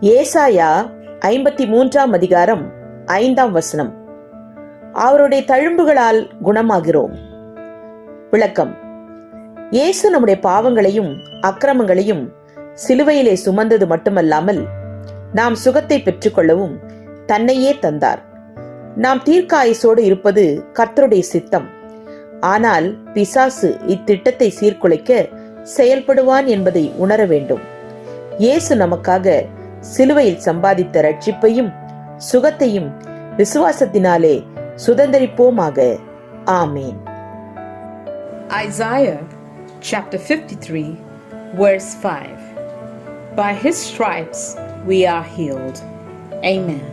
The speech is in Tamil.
ஏசாயா ஐம்பத்தி மூன்றாம் அதிகாரம் ஐந்தாம் வசனம். அவருடைய தழும்புகளால் குணமாகிறோம். விளக்கம். இயேசு நம்முடைய பாவங்களையும் அக்கிரமங்களையும் சிலுவையிலே சுமந்தது மட்டுமல்லாமல் நாம் சுகத்தை பெற்றுக்கொள்ளவும் தன்னையே தந்தார். நாம் தீர்க்காயசோடு இருப்பது கர்த்தருடைய சித்தம். ஆனால் பிசாசு இத்திட்டத்தை சீர்குலைக்க செயல்படுவான் என்பதை உணர வேண்டும். இயேசு நமக்காக சிலுவையில் சம்பாதித்த ரட்சிப்பையும் சுகத்தையும் விசுவாசத்தினாலே சுதந்திரிப்போமாக ஆமேன் Isaiah chapter 53, verse 5. By his stripes we are healed. Amen.